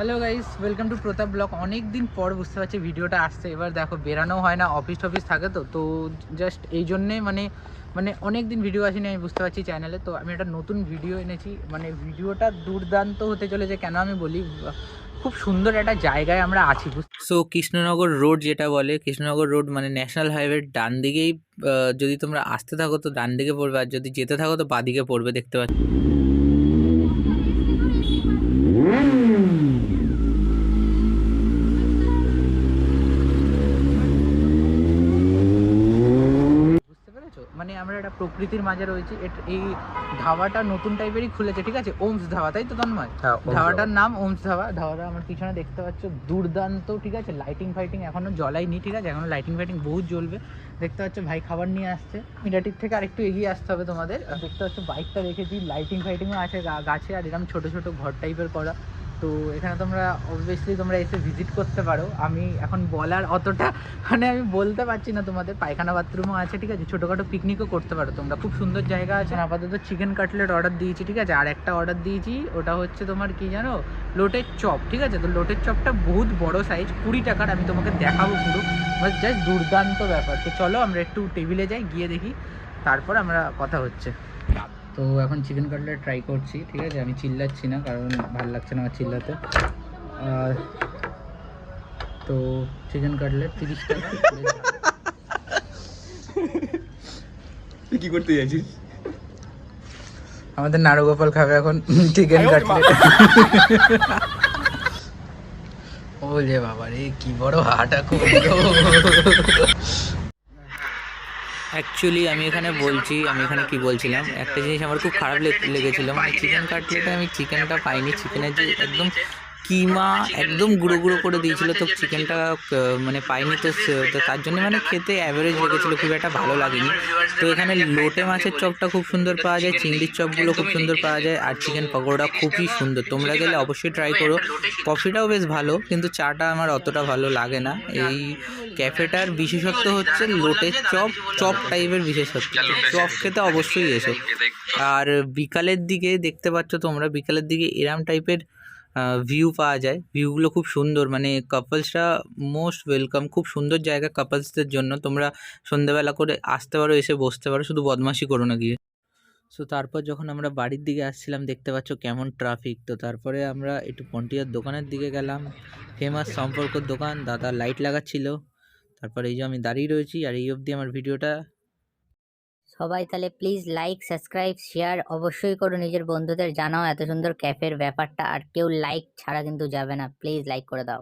Hello guys welcome to Pratap blog অনেক দিন পর বুঝতে পারছি ভিডিওটা আসছে। এবার দেখো বেরানো হয় না অফিস টফিস থাকে তো। তো জাস্ট এই জন্যে মানে মানে অনেক দিন ভিডিও আসেনি, আমি বুঝতে পারছি চ্যানেলে তো আমি একটা নতুন ভিডিও এনেছি। মানে ভিডিওটা দুর্দান্ত হতে চলেছে, কেন আমি বলি? খুব সুন্দর একটা জায়গায় আমরা আছি সো কৃষ্ণনগর রোড যেটা বলে, কৃষ্ণনগর রোড মানে ন্যাশনাল হাইওয়ের ডান দিকেই যদি তোমরা আসতে থাকো, তো ডান দিকে পড়বে। আর যদি যেতে থাকো, তো বাঁ দিকে পড়বে, দেখতে পাচ্ছ আমরা একটা প্রকৃতির মাঝে রয়েছি। এই ধাবাটা নতুন টাইপেরই খুলেছে ঠিক আছে? ওমস ধাবা তাই তো তন্ময়? হ্যাঁ ধাবাটার নাম ওমস ধাবা। ধাবাটা আমার পিছনে দেখতে পাচ্ছ দুর্দান্ত ঠিক আছে? লাইটিং ফাইটিং এখনও জ্বলাইনি ঠিক আছে? এখনও লাইটিং ফাইটিং বহুত জ্বলবে। দেখতে পাচ্ছ ভাই খাবার নিয়ে আসছে। মিরাটির থেকে আরেকটু এগিয়ে আসতে হবে তোমাদের। দেখতে পাচ্ছ বাইকটা রেখেছি। লাইটিং ফাইটিংও আছে গাছে আর এরকম ছোট ছোট ঘর টাইপের করা। তো এখানে তোমরা অবভিয়াসলি তোমরা এসে ভিজিট করতে পারো। আমি এখন বলার অতটা মানে আমি বলতে পারছি না তোমাদের। পায়খানা বাথরুমও আছে ঠিক আছে? ছোটোখাটো পিকনিকও করতে পারো তোমরা। খুব সুন্দর জায়গা আছে। আপাতত চিকেন কাটলেট অর্ডার দিয়েছি ঠিক আছে? আর একটা অর্ডার দিয়েছি ওটা হচ্ছে তোমার কি জানো? লোটের চপ ঠিক আছে? তো লোটের চপটা বহুত বড় সাইজ কুড়ি টাকার। আমি তোমাকে দেখাবো পুরো। বাস জাস্ট দুর্দান্ত ব্যাপার। তো চলো আমরা একটু টেবিলে যাই গিয়ে দেখি। তারপর আমরা কথা হচ্ছে। তো এখন চিকেন কাটলেট ট্রাই করছি ঠিক আছে? আমি চিল্লাচ্ছি না কারণ ভালো লাগছে না আমার চিল্লাতে। আর তো চিকেন কাটলেট তিরিশ টাকা। তুই কি করতে যাচ্ছিস আমাদের নারুগোপাল খাবে এখন চিকেন কাটলেট ও যে বাবা রে কি বড় হাটা করল। অ্যাকচুয়ালি আমি এখানে বলছি, আমি এখানে কি বলছিলাম? একটা জিনিস আমার খুব খারাপ লেগেছিলো মানে চিকেন কাটলেটে আমি চিকেনটা পাইনি। চিকেনের যে একদম কিমা একদম গুঁড়ো গুঁড়ো করে দিয়েছিল তো চিকেনটা মানে পাইনি তো তো তার জন্য মানে খেতে অ্যাভারেজ লেগেছিলো খুব একটা ভালো লাগেনি। তো এখানে লোটে মাছের চপটা খুব সুন্দর পাওয়া যায় চিংড়ির চপগুলো খুব সুন্দর পাওয়া যায় আর চিকেন পকোড়া খুবই সুন্দর। তোমরা গেলে অবশ্যই ট্রাই করো। কফিটাও বেশ ভালো কিন্তু চাটা আমার অতটা ভালো লাগে না। এই ক্যাফেটার বিশেষত্ব হচ্ছে লোটের চপ চপ টাইপের বিশেষত্ব। চপ খেতে অবশ্যই এসো। আর বিকালের দিকে দেখতে পাচ্ছ তোমরা বিকালের দিকে এরম টাইপের ভিউ পাওয়া যায়। ভিউগুলো খুব সুন্দর। মানে কাপলসরা মোস্ট ওয়েলকাম খুব সুন্দর জায়গা কাপলসদের জন্য। তোমরা সন্ধ্যাবেলা করে আসতে পারো, এসে বসতে পারো। শুধু বদমাশি করো না গিয়ে। সো তারপর যখন আমরা বাড়ির দিকে আসছিলাম, দেখতে পাচ্ছ কেমন ট্রাফিক তো তারপরে আমরা একটু পন্টিয়ার দোকানের দিকে গেলাম। ফেমাস সম্পর্কর দোকান। দাদা লাইট লাগাচ্ছিল। তারপরে এই যে আমি দাঁড়িয়ে রয়েছি। আর এই অবধি আমার ভিডিওটা সবাই তাহলে প্লিজ লাইক সাবস্ক্রাইব শেয়ার অবশ্যই করো। নিজের বন্ধুদের জানাও এত সুন্দর ক্যাফের ব্যাপারটা। আর কেউ লাইক ছাড়া কিন্তু যাবে না। প্লিজ লাইক করে দাও।